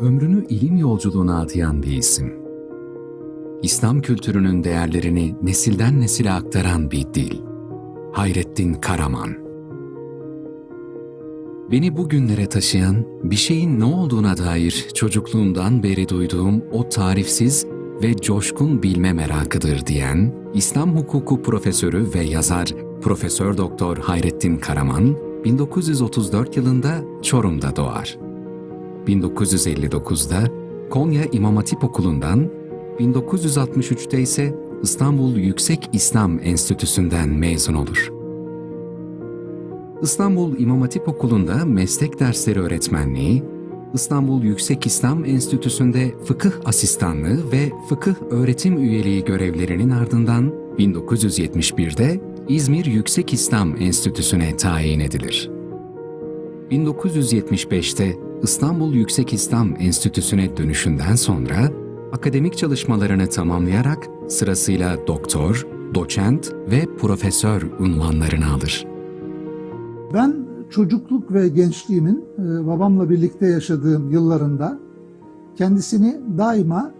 ömrünü ilim yolculuğuna adayan bir isim. İslam kültürünün değerlerini nesilden nesile aktaran bir dil. Hayrettin Karaman Beni bugünlere taşıyan, bir şeyin ne olduğuna dair çocukluğumdan beri duyduğum o tarifsiz ve coşkun bilme merakıdır diyen İslam hukuku profesörü ve yazar Profesör Doktor Hayrettin Karaman 1934 yılında Çorum'da doğar. 1959'da Konya İmam Hatip Okulu'ndan, 1963'te ise İstanbul Yüksek İslam Enstitüsü'nden mezun olur. İstanbul İmam Hatip Okulu'nda meslek dersleri öğretmenliği, İstanbul Yüksek İslam Enstitüsü'nde fıkıh asistanlığı ve fıkıh öğretim üyeliği görevlerinin ardından 1971'de İzmir Yüksek İslam Enstitüsü'ne tayin edilir. 1975'te İstanbul Yüksek İslam Enstitüsü'ne dönüşünden sonra akademik çalışmalarını tamamlayarak sırasıyla doktor, doçent ve profesör unvanlarını alır. Ben çocukluk ve gençliğimin e, babamla birlikte yaşadığım yıllarında kendisini daima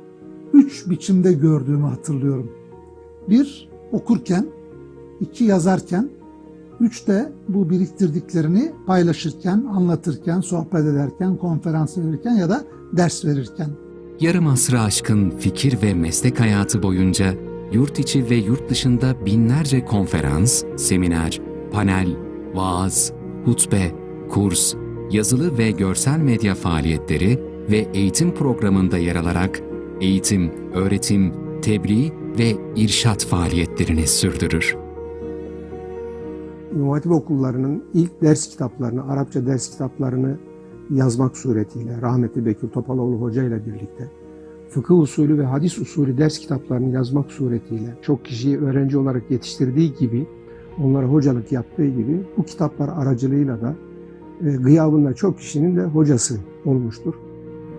üç biçimde gördüğümü hatırlıyorum. Bir, okurken, iki yazarken, üç de bu biriktirdiklerini paylaşırken, anlatırken, sohbet ederken, konferans verirken ya da ders verirken. Yarım asrı aşkın fikir ve meslek hayatı boyunca yurt içi ve yurt dışında binlerce konferans, seminer, panel, vaaz, hutbe, kurs, yazılı ve görsel medya faaliyetleri ve eğitim programında yer alarak eğitim, öğretim, tebliğ ve irşat faaliyetlerini sürdürür. İmam okullarının ilk ders kitaplarını, Arapça ders kitaplarını yazmak suretiyle rahmetli Bekir Topaloğlu Hoca ile birlikte fıkıh usulü ve hadis usulü ders kitaplarını yazmak suretiyle çok kişiyi öğrenci olarak yetiştirdiği gibi onlara hocalık yaptığı gibi bu kitaplar aracılığıyla da e, gıyabında çok kişinin de hocası olmuştur.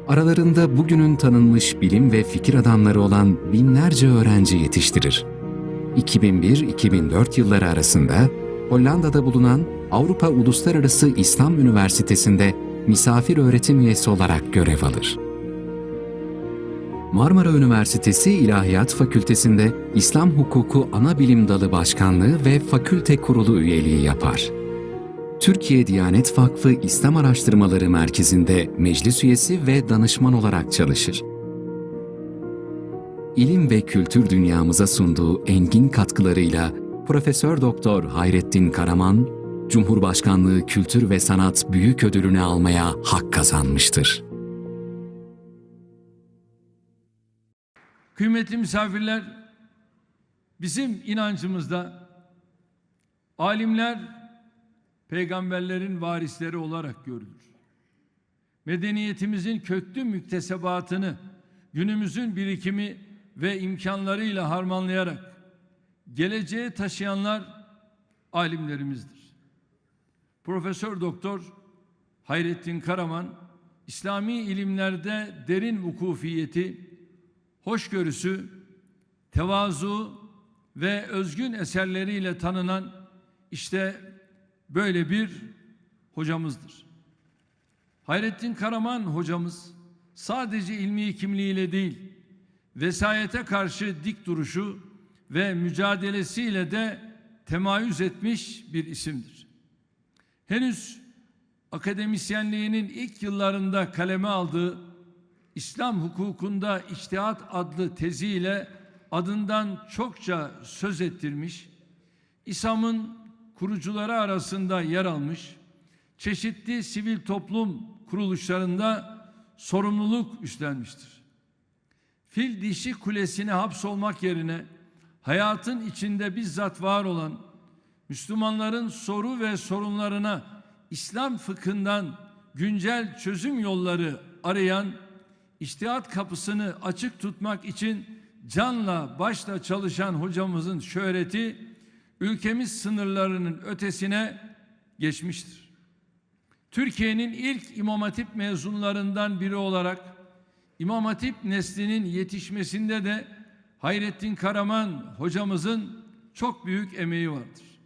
Aralarında bugünün tanınmış bilim ve fikir adamları olan binlerce öğrenci yetiştirir. 2001-2004 yılları arasında Hollanda'da bulunan Avrupa Uluslararası İslam Üniversitesi'nde misafir öğretim üyesi olarak görev alır. Marmara Üniversitesi İlahiyat Fakültesi'nde İslam Hukuku Ana Bilim Dalı Başkanlığı ve Fakülte Kurulu üyeliği yapar. Türkiye Diyanet Vakfı İslam Araştırmaları Merkezi'nde meclis üyesi ve danışman olarak çalışır. İlim ve kültür dünyamıza sunduğu engin katkılarıyla Profesör Doktor Hayrettin Karaman, Cumhurbaşkanlığı Kültür ve Sanat Büyük Ödülünü almaya hak kazanmıştır. Kıymetli misafirler, bizim inancımızda alimler peygamberlerin varisleri olarak görülür. Medeniyetimizin köklü müktesebatını günümüzün birikimi ve imkanlarıyla harmanlayarak geleceğe taşıyanlar alimlerimizdir. Profesör Doktor Hayrettin Karaman İslami ilimlerde derin vukufiyeti, hoşgörüsü, tevazu ve özgün eserleriyle tanınan işte böyle bir hocamızdır. Hayrettin Karaman hocamız sadece ilmi kimliğiyle değil, vesayete karşı dik duruşu ve mücadelesiyle de temayüz etmiş bir isimdir. Henüz akademisyenliğinin ilk yıllarında kaleme aldığı İslam hukukunda İçtihat adlı teziyle adından çokça söz ettirmiş, İSAM'ın kurucuları arasında yer almış, çeşitli sivil toplum kuruluşlarında sorumluluk üstlenmiştir. Fil dişi kulesine hapsolmak yerine hayatın içinde bizzat var olan Müslümanların soru ve sorunlarına İslam fıkhından güncel çözüm yolları arayan İçtihat kapısını açık tutmak için canla başla çalışan hocamızın şöhreti ülkemiz sınırlarının ötesine geçmiştir. Türkiye'nin ilk İmam Hatip mezunlarından biri olarak İmam Hatip neslinin yetişmesinde de Hayrettin Karaman hocamızın çok büyük emeği vardır.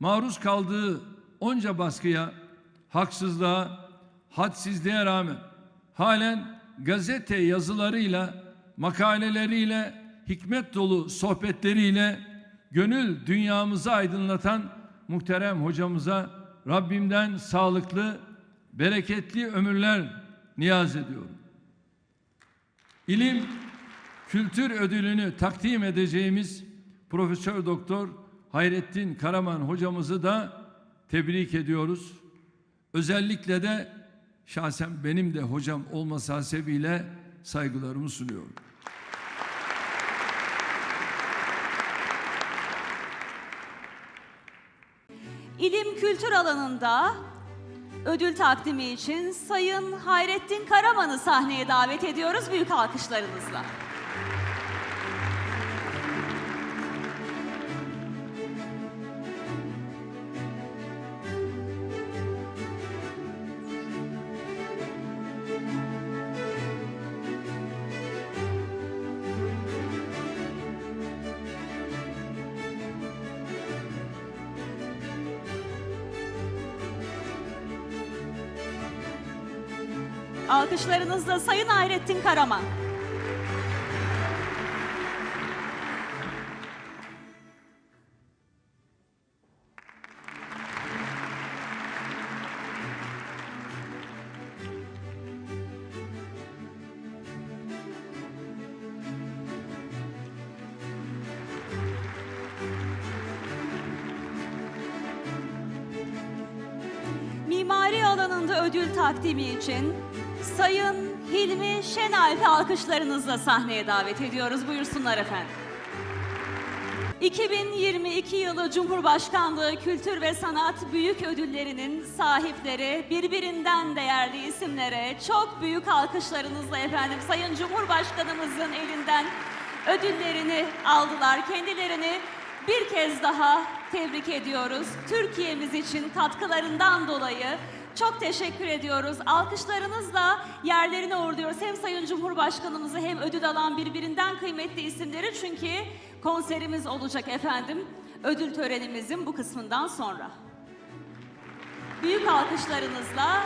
Maruz kaldığı onca baskıya, haksızlığa, hadsizliğe rağmen halen gazete yazılarıyla, makaleleriyle, hikmet dolu sohbetleriyle gönül dünyamızı aydınlatan muhterem hocamıza Rabbimden sağlıklı, bereketli ömürler niyaz ediyorum. İlim Kültür Ödülünü takdim edeceğimiz Profesör Doktor Hayrettin Karaman hocamızı da tebrik ediyoruz. Özellikle de şahsen benim de hocam olması hasebiyle saygılarımı sunuyorum. İlim kültür alanında ödül takdimi için Sayın Hayrettin Karaman'ı sahneye davet ediyoruz büyük alkışlarınızla. Alkışlarınızla Sayın Hayrettin Karaman. Mimari alanında ödül takdimi için Sayın Hilmi Şenalp'i alkışlarınızla sahneye davet ediyoruz. Buyursunlar efendim. 2022 yılı Cumhurbaşkanlığı Kültür ve Sanat Büyük Ödülleri'nin sahipleri birbirinden değerli isimlere çok büyük alkışlarınızla efendim Sayın Cumhurbaşkanımızın elinden ödüllerini aldılar. Kendilerini bir kez daha tebrik ediyoruz. Türkiye'miz için katkılarından dolayı çok teşekkür ediyoruz. Alkışlarınızla yerlerine uğurluyoruz. Hem Sayın Cumhurbaşkanımızı hem ödül alan birbirinden kıymetli isimleri çünkü konserimiz olacak efendim. Ödül törenimizin bu kısmından sonra. Büyük alkışlarınızla